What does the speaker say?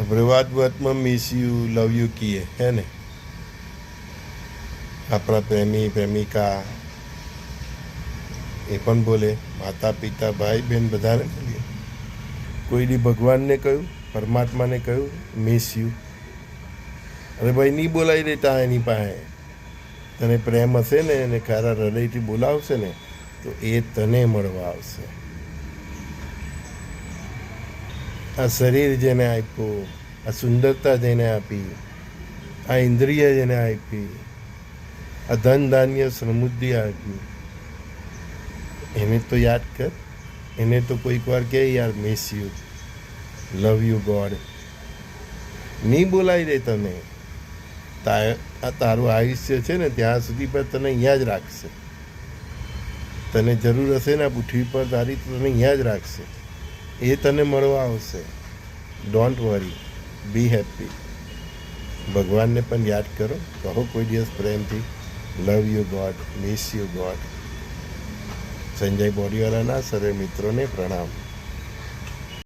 આપણે વાત વાતમાં મિસ યુ લવ યુ કીએ, હે ને? આપણા પ્રેમી, પ્રેમિકા એ પણ બોલે, માતા, પિતા, ભાઈ બહેન બધાને બોલીએ. કોઈ દી ભગવાનને કહ્યું, પરમાત્માને કહ્યું મિસ યુ અરે ભાઈ, નહીં બોલાવી દેતા એની પાસે. તને પ્રેમ હશે ને, એને ખારા હૃદયથી બોલાવશે ને, તો એ તને મળવા આવશે. આ શરીર જેને આપ્યું, આ સુંદરતા જેને આપી, આ ઇન્દ્રિય જેને આપી, આ ધન ધાન્ય સમૃદ્ધિ આપી. એને તો યાદ કર, એને તો કોઈક વાર કહે યાર miss you love you God નહીં બોલાવી દે તમે આ તારું આયુષ્ય છે ને, ત્યાં સુધી પણ તને અહીંયા જ રાખશે. તને જરૂર હશે ને આ પૃથ્વી પર, તારી તો તને અહીંયા જ રાખશે. એ તને મળવા આવશે. ડોન્ટ વરી બી હેપી ભગવાનને પણ યાદ કરો. કહો કોઈ દિવસ પ્રેમથી love you God miss you God Sanjay બોડીવાલાના સર્વે મિત્રોને પ્રણામ.